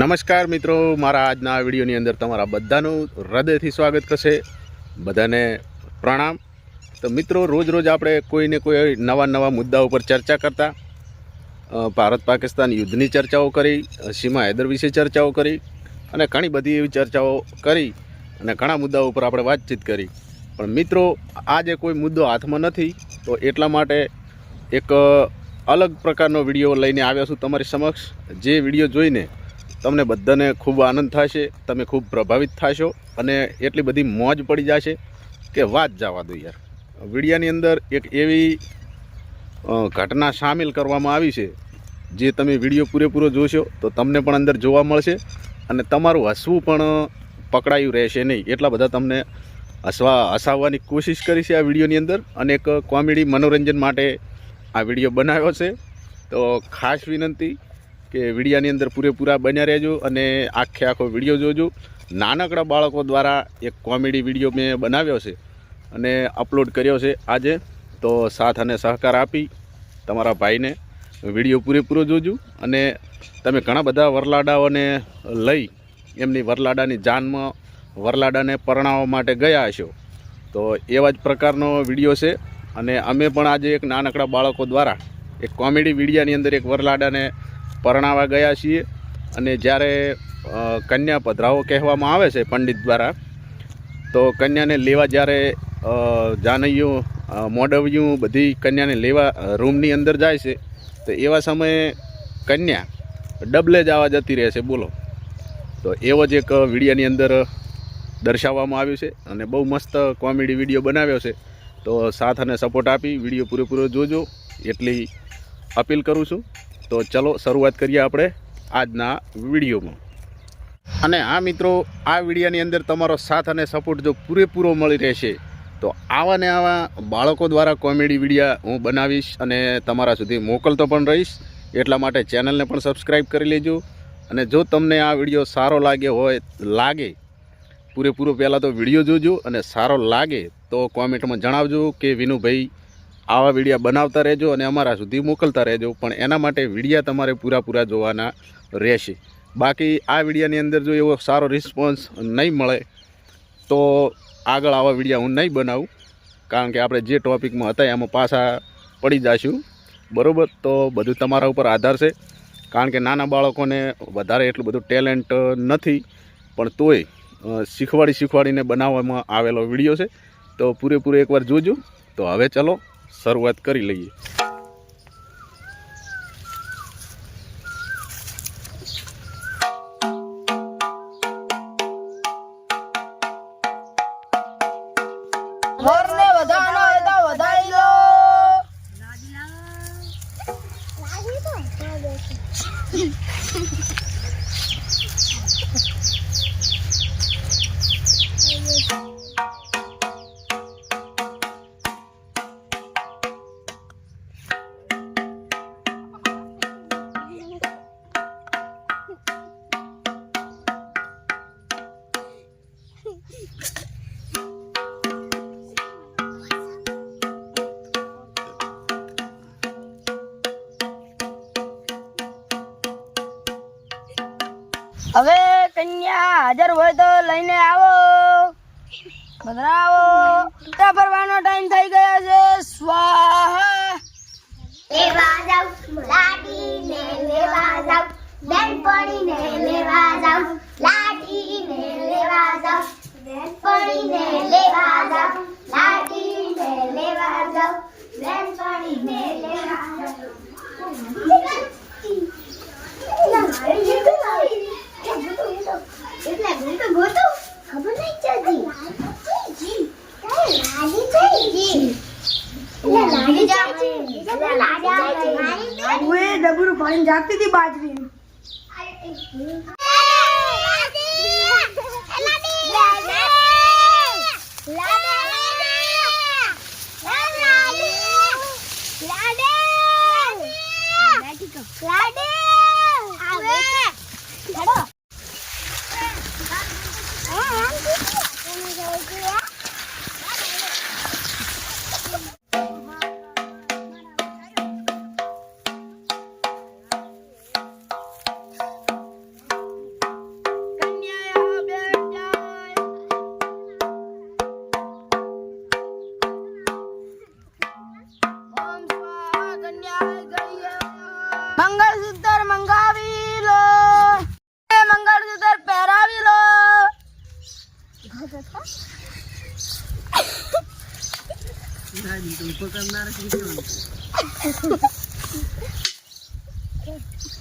નમસ્કાર મિત્રો, મારા આજના વિડીયોની અંદર તમારા બધાનું હૃદયથી સ્વાગત કરશે. બધાને પ્રણામ. તો મિત્રો, રોજ રોજ આપણે કોઈને કોઈ નવા નવા મુદ્દા ઉપર ચર્ચા કરતા ભારત પાકિસ્તાન યુદ્ધની ચર્ચાઓ કરી, સીમા હૈદર વિશે ચર્ચાઓ કરી, અને ઘણી બધી એવી ચર્ચાઓ કરી, અને ઘણા મુદ્દાઓ ઉપર આપણે વાતચીત કરી. પણ મિત્રો, આજે કોઈ મુદ્દો હાથમાં નથી, તો એટલા માટે એક અલગ પ્રકારનો વીડિયો લઈને આવ્યો છું તમારી સમક્ષ. જે વીડિયો જોઈને તમને બધાને ખૂબ આનંદ થશે, તમે ખૂબ પ્રભાવિત થશો અને એટલી બધી મોજ પડી જશે કે વાત જવા દો યાર. વિડીયાની અંદર એક એવી ઘટના સામેલ કરવામાં આવી છે, જે તમે વીડિયો પૂરેપૂરો જોશો તો તમને પણ અંદર જોવા મળશે અને તમારું હસવું પણ પકડાયું રહેશે નહીં. એટલા બધા તમને હસવા, હસાવવાની કોશિશ કરી છે આ વિડીયોની અંદર અને એક કોમેડી મનોરંજન માટે આ વીડિયો બનાવ્યો છે. તો ખાસ વિનંતી કે વિડીયાની અંદર પૂરેપૂરા બન્યા રહેજો અને આખે આખો વીડિયો જોજો. નાનકડા બાળકો દ્વારા એક કોમેડી વીડિયો મેં બનાવ્યો છે અને અપલોડ કર્યો છે આજે. તો સાથ અને સહકાર આપી તમારા ભાઈને વીડિયો પૂરેપૂરો જોજો અને તમે ઘણા બધા વરલાડાઓને લઈ એમની વરલાડાની જાનમાં, વરલાડાને પરણાવવા માટે ગયા હશો. તો એવા જ પ્રકારનો વીડિયો છે અને અમે પણ આજે એક નાનકડા બાળકો દ્વારા એક કોમેડી વિડીયાની અંદર એક વરલાડાને પરણાવવા ગયા છીએ અને જ્યારે કન્યા પધરાવો કહેવામાં આવે છે પંડિત દ્વારા, તો કન્યાને લેવા જ્યારે જાનૈયું મોડવ્યું બધી કન્યાને લેવા રૂમની અંદર જાય છે, તો એવા સમયે કન્યા ડબલે જ આવવા જતી રહે છે, બોલો. તો એવો જ એક વિડીયાની અંદર દર્શાવવામાં આવ્યું છે અને બહુ મસ્ત કોમેડી વીડિયો બનાવ્યો છે. તો સાથ અને સપોર્ટ આપી, વીડિયો પૂરેપૂરો જોજો. એટલી અપીલ કરું છું. તો ચલો શરૂઆત કરીએ આપણે આજના વિડીયોમાં. અને આ મિત્રો, આ વિડીયાની અંદર તમારો સાથ અને સપોર્ટ જો પૂરેપૂરો મળી રહેશે, તો આવા ને આવા બાળકો દ્વારા કોમેડી વિડીયા હું બનાવીશ અને તમારા સુધી મોકલતો પણ રહીશ. એટલા માટે ચેનલને પણ સબસ્ક્રાઈબ કરી લેજો. અને જો તમને આ વીડિયો સારો લાગે હોય, લાગે, પૂરેપૂરો પહેલાં તો વીડિયો જોજો અને સારો લાગે તો કોમેન્ટમાં જણાવજો કે વિનુભાઈ આવા વિડીયા બનાવતા રહેજો અને અમારા સુધી મોકલતા રહેજો. પણ એના માટે વિડીયા તમારે પૂરા પૂરા જોવાના રહેશે. બાકી આ વિડીયાની અંદર જો એવો સારો રિસ્પોન્સ નહીં મળે, તો આગળ આવા વિડીયા હું નહીં બનાવું. કારણ કે આપણે જે ટોપિકમાં હતા એમાં પાછા પડી જશું. બરાબર? તો બધું તમારા ઉપર આધાર છે. કારણ કે નાના બાળકોને વધારે એટલું બધું ટેલેન્ટ નથી. પણ તોય શીખવાડી શીખવાડીને બનાવવામાં આવેલો વીડિયો છે. તો પૂરેપૂરો એકવાર જોજો. તો હવે ચલો શરૂઆત કરી લઈએ. હવે કન્યા હાજર હોય તો લઈને આવો. પધરાવો. ટા ફરવાનો ટાઈમ થઈ ગયો છે. સ્વાહા. નાખતી હતી બાજરી લાડે.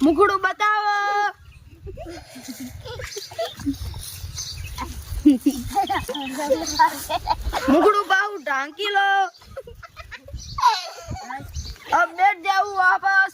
મુકડું બતાવો. મુકડું બાહુ ઢાંકી લો. અપડેટ જાવું વાપસ.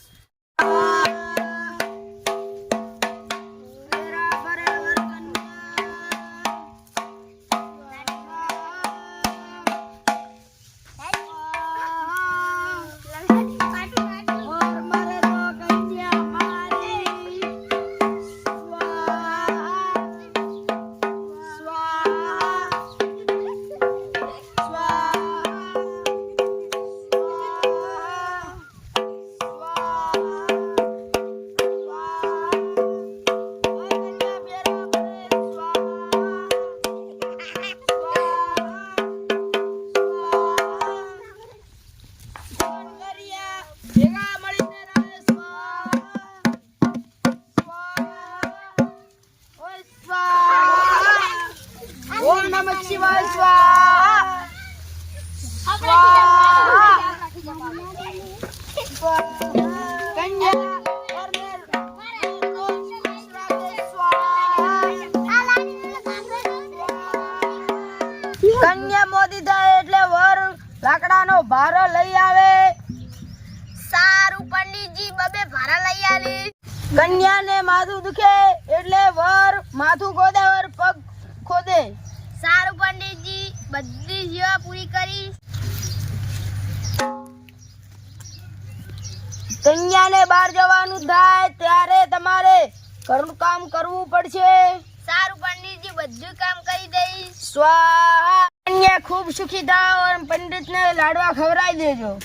પંડિતજી બબે ભારા લઈ આલી. કન્યાને માથું દુખે એટલે વર માથું ખોદે વર પગ ખોદે. સારું પંડિતજી બધી સેવા પૂરી કરી કન્યાને બહાર જવાનું થાય ત્યારે તમારે ઘરનું કામ કરવું પડશે. સારું પંડિતજી બધું કામ કરી દઈશ. સ્વાહા. કન્યા ખૂબ સુખી થાવ અને પંડિતને લાડવા ખવડાવી દેજો.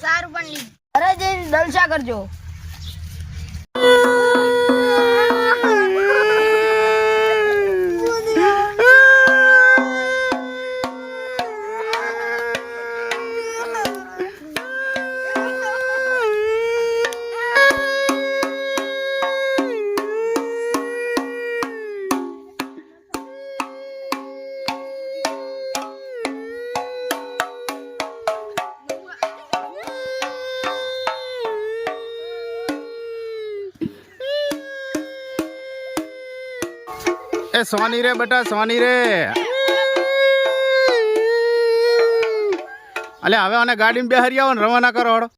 સારું પંડિત ઘરે જઈને જલસા કરજો. એ સોની રે બેટા સોની રે. અલે, હવે આને ગાડીમાં બેહારી આવો ને, રવાના કરો, હળો.